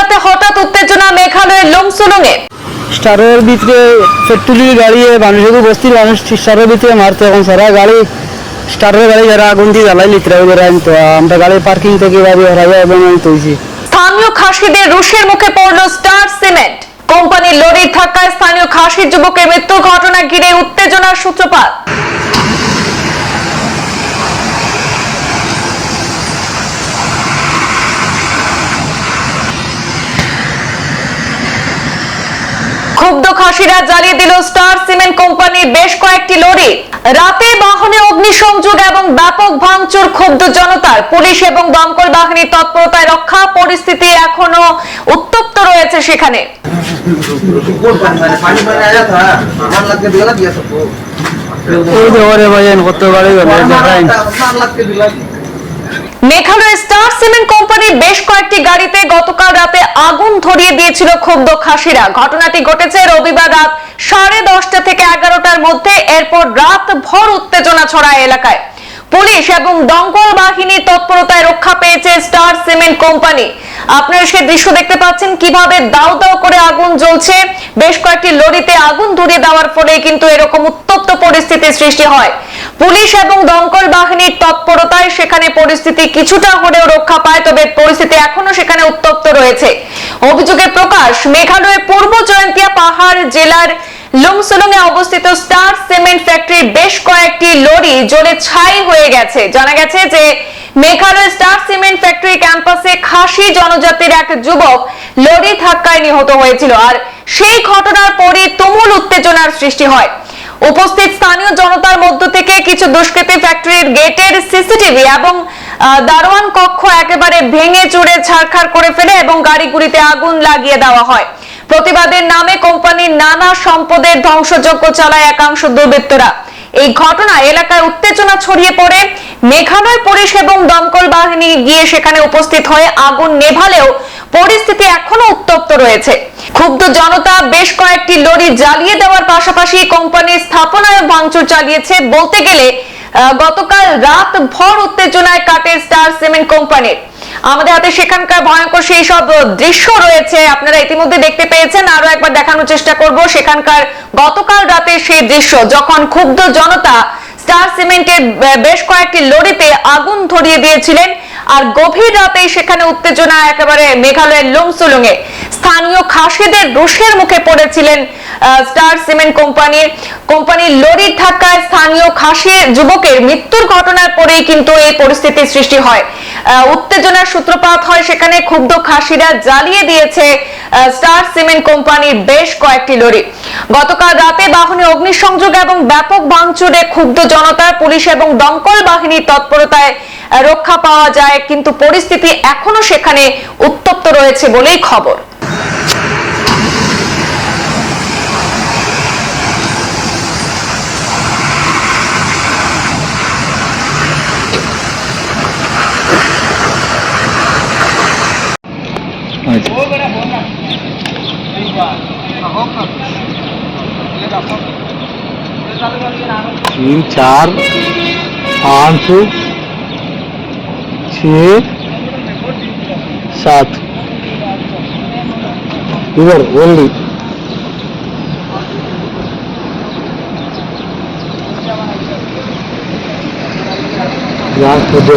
রাতে হঠাৎ উত্তেজনা মেঘালয়ের লুমসুলুঙে। স্টারের ভিতরে পেট্রোলের গাড়ি মানুষকে বস্তির মানুষ স্টারের ভিতরে মারতে এখন সারা গাড়ি। স্টারের গাড়ি যারা আগুন দিয়ে জ্বালাই লিত্রা ওদের আইন তো আমরা গাড়ি পার্কিং থেকে বাড়ি হারাই এবং আমি স্থানীয় খাসিদের রুশের মুখে পড়ল স্টার সিমেন্ট। কোম্পানির লরির ধাক্কায় স্থানীয় খাসির যুবকের মৃত্যুর ঘটনা ঘিরে উত্তেজনার সূত্রপাত। ক্ষুব্ধ খাসিরা জ্বালিয়ে দিল স্টার সিমেন্ট কোম্পানির বেশ কয়েকটি লরি। রাতে বাহনে অগ্নিসংযোগ এবং ব্যাপক ভাঙচুর, ক্ষুব্ধ জনতার। পুলিশ এবং দমকল বাহিনীর তৎপরতায় রক্ষা পরিস্থিতি এখনও উত্তপ্ত রয়েছে সেখানে। মেঘালয় স্টার সিমেন্ট কোম্পানির বেশ কয়েকটি গাড়িতে গতকাল রাতে আগুন ধরিয়ে দিয়েছিল ক্ষুব্ধ খাসিরা। ঘটনাটি ঘটেছে রবিবার রাত সাড়ে দশটা থেকে এগারোটার মধ্যে, এরপর রাত ভর উত্তেজনা ছড়ায় এলাকায়। পুলিশ এবং দমকল বাহিনীর তৎপরতায় রক্ষা পেয়েছে স্টার সিমেন্ট কোম্পানি। আপনারা সে দৃশ্য দেখতে পাচ্ছেন কীভাবে দাউ দাও করে আগুন জ্বলছে। বেশ কয়েকটি লরিতে আগুন ধরিয়ে দেওয়ার ফলে কিন্তু এরকম উত্তপ্ত পরিস্থিতির সৃষ্টি হয়। পুলিশ এবং দমকল বাহিনীর তৎপরতায় সেখানে পরিস্থিতি কিছুটা হলেও রক্ষা পায়, তবে পরিস্থিতি এখনও সেখানে উত্তপ্ত রয়েছে। অভিযোগের প্রকাশ, মেঘালয়ের পূর্ব জয়ন্তিয়া পাহাড় জেলার লুমসুলুং এ অবস্থিত স্টার সিমেন্ট ফ্যাক্টরির বেশ কয়েকটি লরি জ্বলে ছাই হয়ে গেছে। জানা গেছে যে মেঘালয় স্টার সিমেন্ট ফ্যাক্টরি ক্যাম্পাসে খাসি জনজাতির এক যুবক লরি ধাক্কায় নিহত হয়েছিল। আর সেই ঘটনার পরে তুমুল উত্তেজনার সৃষ্টি হয়। উপস্থিত স্থানীয় জনতার মধ্য থেকে কিছু দুষ্কৃতী ফ্যাক্টরির গেটের সিসিটিভি এবং দারোয়ান কক্ষ একেবারে ভেঙে চুরে ছাড়খাড় করে ফেলে এবং গাড়িগুলিতে আগুন লাগিয়ে দেওয়া হয়। প্রতিবাদের নামে কোম্পানির নানা সম্পদের ধ্বংসযজ্ঞ চালায় একাংশ দুর্বৃত্তরা। এই ঘটনা এলাকায় উত্তেজনা ছড়িয়ে পড়ে। মেঘালয় পুলিশ এবং দমকল বাহিনী গিয়ে সেখানে উপস্থিত হয়ে আগুন নেভালেও পরিস্থিতি এখনও উত্তপ্ত রয়েছে। ক্ষুব্ধ জনতা বেশ কয়েকটি লরি জ্বালিয়ে দেওয়ার পাশাপাশি কোম্পানির স্থাপনায় ভাঙচুর চালিয়েছে বলতে গেলে গতকাল রাত ভর উত্তেজনায় কাটে স্টার সিমেন্ট কোম্পানির। আমাদের হাতে সেখানকার ভয়ঙ্কর সেই সব দৃশ্য রয়েছে, আপনারা ইতিমধ্যে দেখতে পেয়েছেন আরও একবার দেখানোর চেষ্টা করব সেখানকার গতকাল রাতে সেই দৃশ্য, যখন ক্ষুব্ধ জনতা স্টার সিমেন্টের বেশ কয়েকটি লরিতে আগুন ধরিয়ে দিয়েছিলেন। আর গভীর রাতেই সেখানে উত্তেজনা একেবারে মেঘালয়ের লুমসুলুঙে স্থানীয় খাসিদের রুশের মুখে পড়েছিলেন স্টার সিমেন্ট কোম্পানির কোম্পানির লরির ধাক্কায় স্থানীয় খাসি যুবকের মৃত্যুর ঘটনার পরেই কিন্তু এই পরিস্থিতির সৃষ্টি হয়। উত্তেজনার সূত্রপাত হয় সেখানে ক্ষুব্ধ খাসিরা জ্বালিয়ে দিয়েছে স্টার সিমেন্ট কোম্পানির বেশ কয়েকটি লরি। গতকাল রাতে বাহনে অগ্নিসংযোগ এবং ব্যাপক ভাঙচুরে ক্ষুব্ধ জনতার পুলিশ এবং দমকল বাহিনীর তৎপরতায় রক্ষা পাওয়া যায়, কিন্তু পরিস্থিতি এখনও সেখানে উত্তপ্ত রয়েছে বলেই খবর। तीन चार पाँच छ सात। इधर ओनली यहाँ को दो